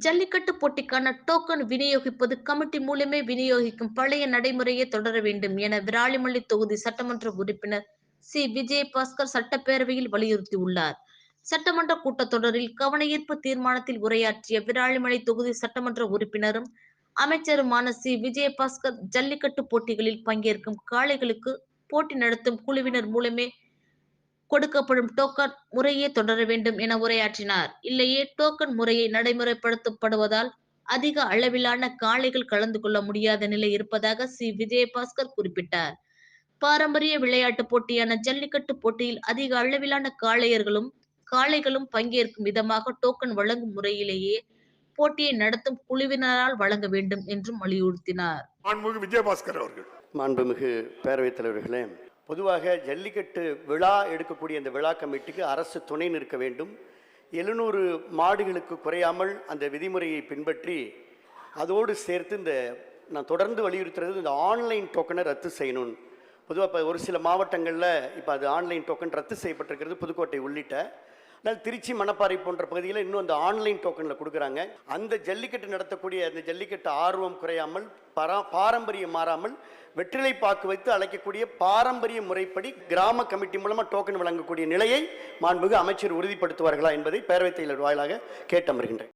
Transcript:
ஜல்லிக்கட்டு போட்டிக்கான token விநியோகிப்பது committee மூலமே விநியோகிக்கும் பழைய நடைமுறையை தொடர வேண்டும் என விராலிமலை தொகுதி சட்டமன்ற உறுப்பினர் சி. விஜயபாஸ்கர் சட்டப்பேரவையில் வலியுறுத்தியுள்ளார். சட்டமன்ற கூட்டத்தொடரில் கவனஈர்ப்பு தீர்மானத்தில் உரையாற்றிய விராலிமலை தொகுதி சட்டமன்ற உறுப்பினரும் அமைச்சருமான சி. விஜயபாஸ்கர் ஜல்லிக்கட்டு போட்டிகளில் பங்கேற்கும் காளைகளுக்கு போட்டி நடத்தும் குழுவினர் மூலமே கொடுக்கப்படும் டோக்கன் முறையே தொடர வேண்டும் என உரையாற்றினார். இல்லையே டோக்கன் முறையை நடைமுறைப்படுத்தப்படுவதால் அதிக அளவிலான காளைகள் கலந்து கொள்ள முடியாத நிலை இருப்பதாக சி. விஜயபாஸ்கர் குறிப்பிட்டார். பாரம்பரிய விளையாட்டு போட்டியான ஜல்லிக்கட்டு போட்டியில் அதிக அளவிலான காளையர்களும் காளைகளும் பங்கேற்கும் விதமாக டோக்கன் வழங்கும் முறையிலேயே போட்டியை நடத்தும் குழுவினரால் வழங்க வேண்டும் என்றும் வலியுறுத்தினார். மாண்புமிகு விஜயபாஸ்கர் அவர்கள். மாண்புமிகு பேரவைத் தலைவர்களே பொதுவாக ஜல்லிக்கட்டு விழா எடுக்கக்கூடிய அந்த விழா கமிட்டிக்கு அரசு துணை நிற்க வேண்டும். எழுநூறு மாடுகளுக்கு குறையாமல் அந்த விதிமுறையை பின்பற்றி அதோடு சேர்த்து இந்த நான் தொடர்ந்து வலியுறுத்துறது இந்த ஆன்லைன் டோக்கனை ரத்து செய்யணும். பொதுவாக இப்போ ஒரு சில மாவட்டங்களில் இப்போ அது ஆன்லைன் டோக்கன் ரத்து செய்யப்பட்டிருக்கிறது புதுக்கோட்டை உள்ளிட்ட. ஆனால் திருச்சி மணப்பாறை போன்ற பகுதியில் இன்னும் அந்த ஆன்லைன் டோக்கனில் கொடுக்குறாங்க. அந்த ஜல்லிக்கட்டு நடத்தக்கூடிய அந்த ஜல்லிக்கட்டு ஆர்வம் குறையாமல் பரா பாரம்பரியம் மாறாமல் வெற்றிலை பாக்கு வைத்து அழைக்கக்கூடிய பாரம்பரிய முறைப்படி கிராம கமிட்டி மூலமாக டோக்கன் வழங்கக்கூடிய நிலையை மாண்புமிகு அமைச்சர் உறுதிப்படுத்துவார்களா என்பதை பேரவைத் செயலர் வாயிலாக கேட்டமர்கின்றேன்